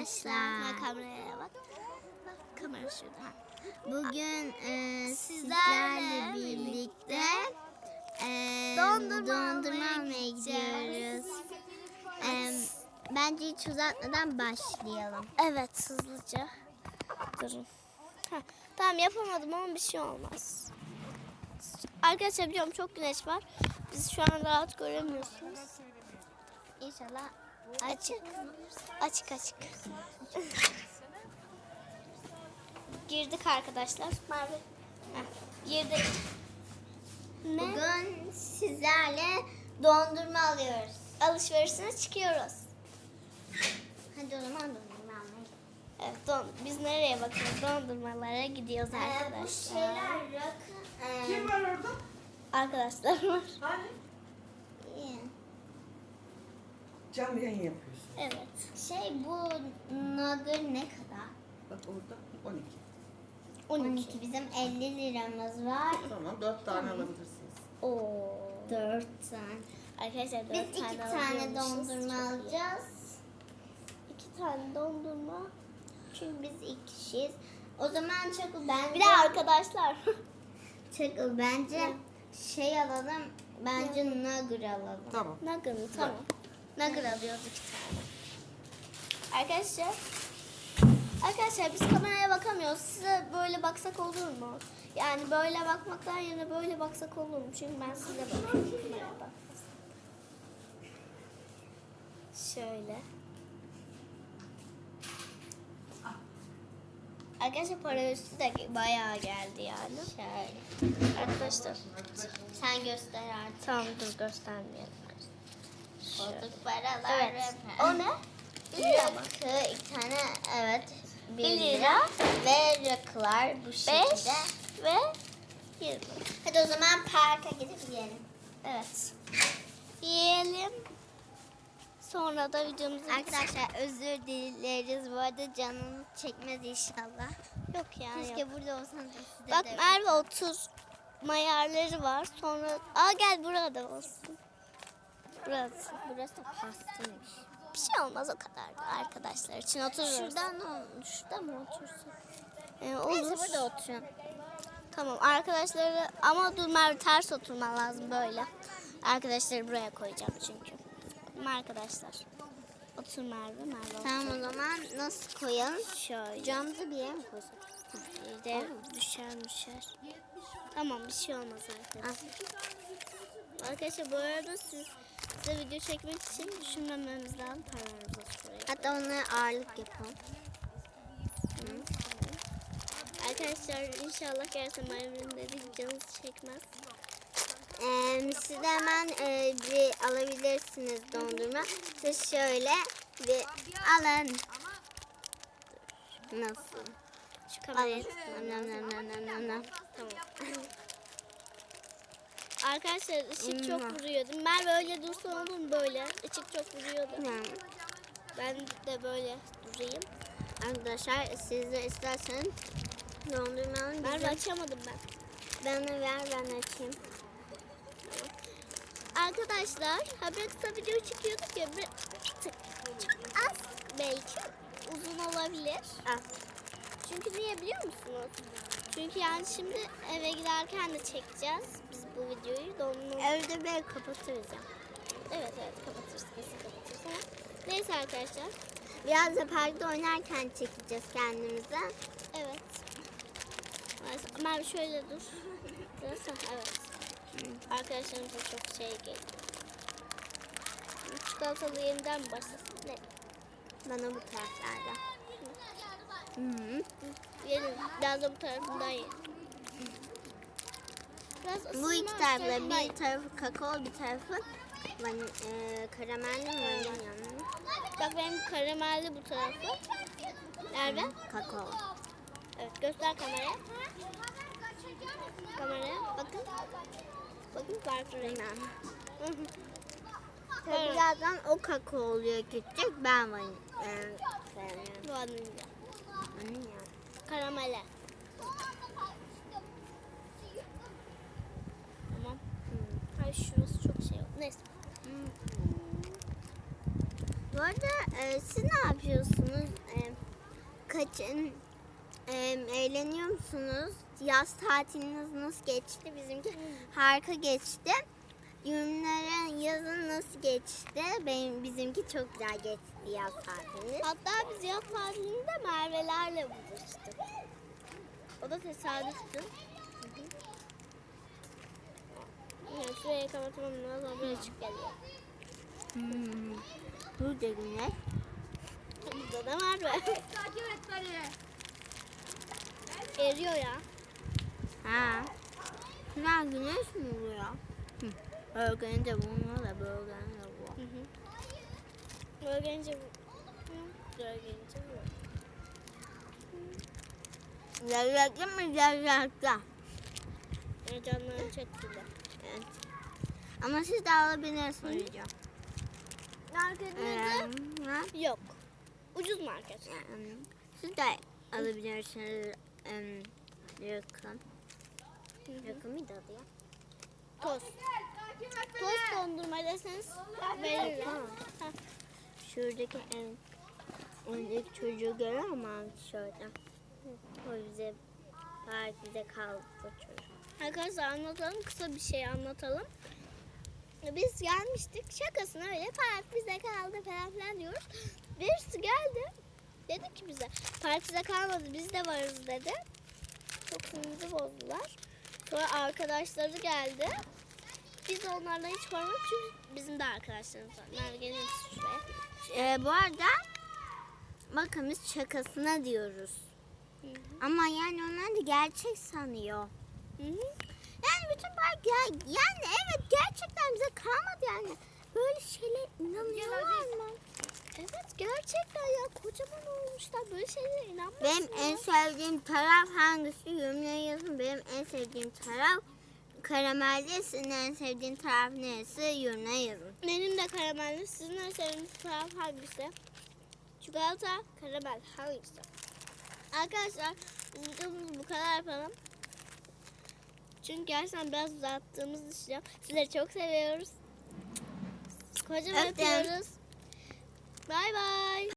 arkadaşlar. Ve kameraya bak. Kamera şurada. ha. Bugün e, Sizlerle birlikte e, Dondurma dondurma almaya gidiyoruz. E, bence hiç uzatmadan başlayalım. Evet hızlıca. Durun. Heh, tamam yapamadım ama bir şey olmaz. Arkadaşlar biliyorum çok güneş var. Biz şu an rahat göremiyorsunuz. İnşallah Açık. Açık açık. Girdik arkadaşlar. Merve. Heh, girdik. Ne? bugün sizlerle dondurma alıyoruz. Alışverişine çıkıyoruz. Hadi o zaman dondurma almaya. Evet, don biz nereye bakıyoruz? Dondurmalara gidiyoruz E, bu arkadaşlar. şeyler rakı. E, Kim var orada? Arkadaşlar var. Hani? iyi. Canlı yayın yapıyorsun. Evet. Şey bu nugget ne kadar? Bak orada 12. 12. 12 bizim 50 liramız var. Tamam 4 tane alabilirsiniz. Oo. 4 tane. Arkadaşlar Biz dört 2 tane tane alıyormuşuz. dondurma Çok iyi. alacağız. İki tane dondurma. Çünkü biz iki kişiyiz. O zaman Çakıl bence Bir de arkadaşlar. Çakıl bence şey alalım. Bence nugget alalım. Tamam. Nugget mı? Tamam. Nugget alıyoruz iki tane. Arkadaşlar. Arkadaşlar biz kameraya bakamıyoruz. Size böyle baksak olur mu? Yani böyle bakmaktan yerine böyle baksak olur mu? Çünkü ben size bakıyorum. Kameraya bakmasın. Şöyle. Arkadaşlar para üstü de bayağı geldi yani. Şöyle. Arkadaşlar. Sen göster artık. Tamam dur göstermeyelim. Bozuk paralar. Evet. ve- O ne? Bir? Rakı iki tane evet. Bir, Bir lira. lira. Ve rakılar bu Beş şekilde. ve yirmi. Hadi o zaman parka gidip yiyelim. Evet. Yiyelim. Sonra da videomuzu Arkadaşlar özür dileriz. Bu arada canım çekmez inşallah. yok yani. Keşke yok. burada olsanız size Bak de. Merve otur. Mayarları var. Sonra aa gel burada olsun. Burası. Burası da pastaymış. Bir şey olmaz o kadar da arkadaşlar için otururuz. Şuradan ne Şurada mı otursun? Ee, olur. Neyse burada oturun. Tamam arkadaşları ama dur Merve ters oturman lazım böyle. Arkadaşları buraya koyacağım çünkü. Tamam arkadaşlar. Otur Merve, Merve otur. Tamam o zaman nasıl koyalım? Şöyle. Camda bir yere mi koysak? Bir de düşer düşer. Tamam bir şey olmaz arkadaşlar. Arkadaşlar bu arada siz, size video çekmek için düşünmememiz lazım. Paranızı şuraya. Hatta onlara ağırlık yapalım. Arkadaşlar inşallah gerçekten Merve'nin dediği canınızı çekmez. Ee, siz de hemen e, bir alabilirsiniz dondurma. Siz şöyle bir alın. Nasıl? Şu kamerayı Alın. Nam nam nam nam nam nam. Tamam. Arkadaşlar ışık çok vuruyor. değil mi? Merve öyle dursa olur mu böyle? Işık çok vuruyordu. Nam. Ben de böyle durayım. Arkadaşlar siz de isterseniz dondurma alın. Merve Bizim- açamadım ben. Bana ver ben açayım. Arkadaşlar haber kısa video çekiyorduk ya bir, tık az belki uzun olabilir. Al. Çünkü niye biliyor musunuz? Çünkü yani şimdi eve giderken de çekeceğiz bu videoyu. Donlu... Evde böyle kapatırız ya. Evet evet kapatırız kesin kapatırız ama. Neyse arkadaşlar. Biraz da parkta oynarken çekeceğiz kendimize. Evet. Merve şöyle dur. Burası evet. Arkadaşlarımıza çok şey geliyor. Çikolatalı yeniden mi başlasın? Ne? Bana bu taraflarda. Hı. Yerim. Biraz da bu tarafından ye. Bu iki ye. bir tarafı kakao bir tarafı van, e, karamelli vanilya? Bak benim karamelli bu tarafı. Nerede? Kakao. Evet göster kameraya. Kameraya bakın. Bakın farklı renk. Tabii birazdan o kakao oluyor küçük ben vanilya. E. Vanilya. Vanilya. Karamele. Tamam. Hı. Ay şurası çok şey oldu. Neyse. Bu Bu arada e, siz ne yapıyorsunuz? E, kaçın e, eğleniyor musunuz? Yaz tatiliniz nasıl geçti? Bizimki harika geçti. Yorumlara yazın nasıl geçti? Benim bizimki çok güzel geçti yaz tatiliniz. Hatta biz yaz tatilinde Merve'lerle buluştuk. O da tesadüftü. Evet, şurayı kapatamam lazım. Buraya çık geliyor. Hmm. Burada güneş. Burada da Merve. Eriyor ya. Ha. Şuna güneş mi vuruyor? Hı. Bölgende vurmuyor da bölgende vuruyor. Hı hı. Böyle gelince bu. Böyle gelince bu. Lezzetli mi lezzetli? Canlarım çektiler. Evet. Ama siz de alabilirsiniz rica. Marketin Ee, adı yok. Ucuz market. Yani, siz de alabilirsiniz. Um, yakın. Yakın mıydı adı ya? Tost. Tost dondurma deseniz verirler. Şuradaki en öndeki çocuğu görüyor musun şurada? O bize park bize kaldı çocuk. Arkadaşlar anlatalım. Kısa bir şey anlatalım. Biz gelmiştik. Şakasına öyle park bize kaldı falan filan diyoruz. Birisi geldi. Dedi ki bize park size kalmadı biz de varız dedi. Çok sinirimizi bozdular. Sonra arkadaşları geldi. Biz onlarla hiç konuşmadık çünkü bizim de arkadaşlarımız var. Şuraya? Ee, bu arada bakın biz şakasına diyoruz. Hı hı. Ama yani onlar da gerçek sanıyor. Hı hı. Bütün park ya, yani evet gerçekten bize kalmadı yani. Böyle şeyler inanıyorlar mı? Evet gerçekten ya kocaman olmuşlar. Böyle şeylere inanmazsın Benim ya. en sevdiğim taraf hangisi? Yorumlara yazın. Benim en sevdiğim taraf karamelli. Sizin en sevdiğin taraf neresi? Yorumlara yazın. Benim de karamelli. Sizin en sevdiğiniz taraf hangisi? Çikolata, karamel hangisi? Arkadaşlar biz videomuzu bu kadar yapalım. Çünkü gerçekten biraz uzattığımızı düşünüyorum. Sizleri çok seviyoruz. Kocaman öpüyoruz. Bay bay.